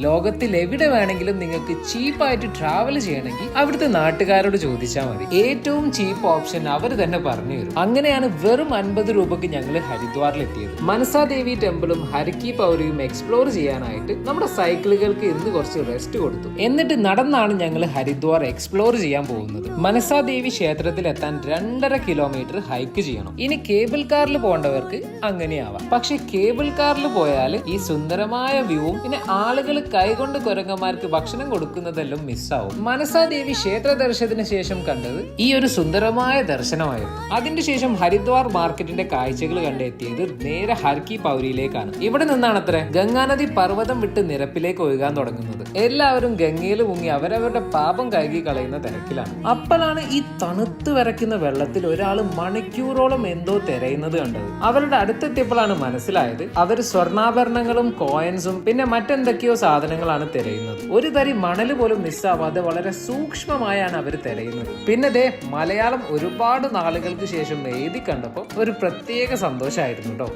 ലോകത്തിൽ എവിടെ വേണമെങ്കിലും നിങ്ങൾക്ക് ചീപ്പായിട്ട് ട്രാവൽ ചെയ്യണമെങ്കിൽ അവിടുത്തെ നാട്ടുകാരോട് ചോദിച്ചാൽ മതി. ഏറ്റവും ചീപ്പ് ഓപ്ഷൻ അവർ തന്നെ പറഞ്ഞു തരും. അങ്ങനെയാണ് വെറും അൻപത് രൂപക്ക് ഞങ്ങൾ ഹരിദ്വാറിൽ എത്തിയത് മനസാദേവി ടെമ്പിളും ഹരിക്കി പൗരിയും എക്സ്പ്ലോർ ചെയ്യാനായിട്ട് നമ്മുടെ സൈക്കിളുകൾക്ക് ഇന്ന് കുറച്ച് റെസ്റ്റ് കൊടുത്തു. എന്നിട്ട് നടന്നാണ് ഞങ്ങൾ ഹരിദ്വാർ എക്സ്പ്ലോർ ചെയ്യാൻ പോകുന്നത്. മനസാദേവി ക്ഷേത്രത്തിൽ എത്താൻ രണ്ടര കിലോമീറ്റർ ഹൈക്ക് ചെയ്യണം. ഇനി കേബിൾ കാറിൽ പോകേണ്ടവർക്ക് അങ്ങനെയാവാം. പക്ഷെ കേബിൾ കാറിൽ പോയാൽ ഈ സുന്ദരമായ വ്യൂവും പിന്നെ ആളുകൾ കൈകൊണ്ട് കുരങ്ങന്മാർക്ക് ഭക്ഷണം കൊടുക്കുന്നതെല്ലാം മിസ്സാവും. മനസാദേവി ക്ഷേത്ര ദർശനത്തിന് ശേഷം കണ്ടത് ഈ ഒരു സുന്ദരമായ ദർശനമായിരുന്നു. അതിന്റെ ശേഷം ഹരിദ്വാർ മാർക്കറ്റിന്റെ കാഴ്ചകൾ കണ്ടെത്തിയത് നേരെ ഹർക്കി പൗരിയിലേക്കാണ്. ഇവിടെ നിന്നാണ് അത്ര ഗംഗാനദി പർവതം വിട്ട് നിരപ്പിലേക്ക് ഒഴുകാൻ തുടങ്ങുന്നത്. എല്ലാവരും ഗംഗയിൽ മുങ്ങി അവരവരുടെ പാപം കഴുകി കളയുന്ന തിരക്കിലാണ്. അപ്പോഴാണ് ഈ തണുത്ത് വരയ്ക്കുന്ന വെള്ളത്തിൽ ഒരാൾ മണിക്കൂറോളം എന്തോ തിരയുന്നത് കണ്ടത്. അവരുടെ അടുത്തെത്തിയപ്പോഴാണ് മനസ്സിലായത് അവർ സ്വർണാഭരണങ്ങളും കോയിൻസും പിന്നെ മറ്റെന്തൊക്കെയോ സാധനങ്ങളാണ് തിരയുന്നത്. ഒരു തരി മണൽ പോലും മിസ്സാവാതെ വളരെ സൂക്ഷ്മമായാണ് അവർ തിരയുന്നത്. പിന്നെ ദേ മലയാളം ഒരുപാട് നാളുകൾക്ക് ശേഷം എഴുതി കണ്ടപ്പോൾ ഒരു പ്രത്യേക സന്തോഷമായിരുന്നു കേട്ടോ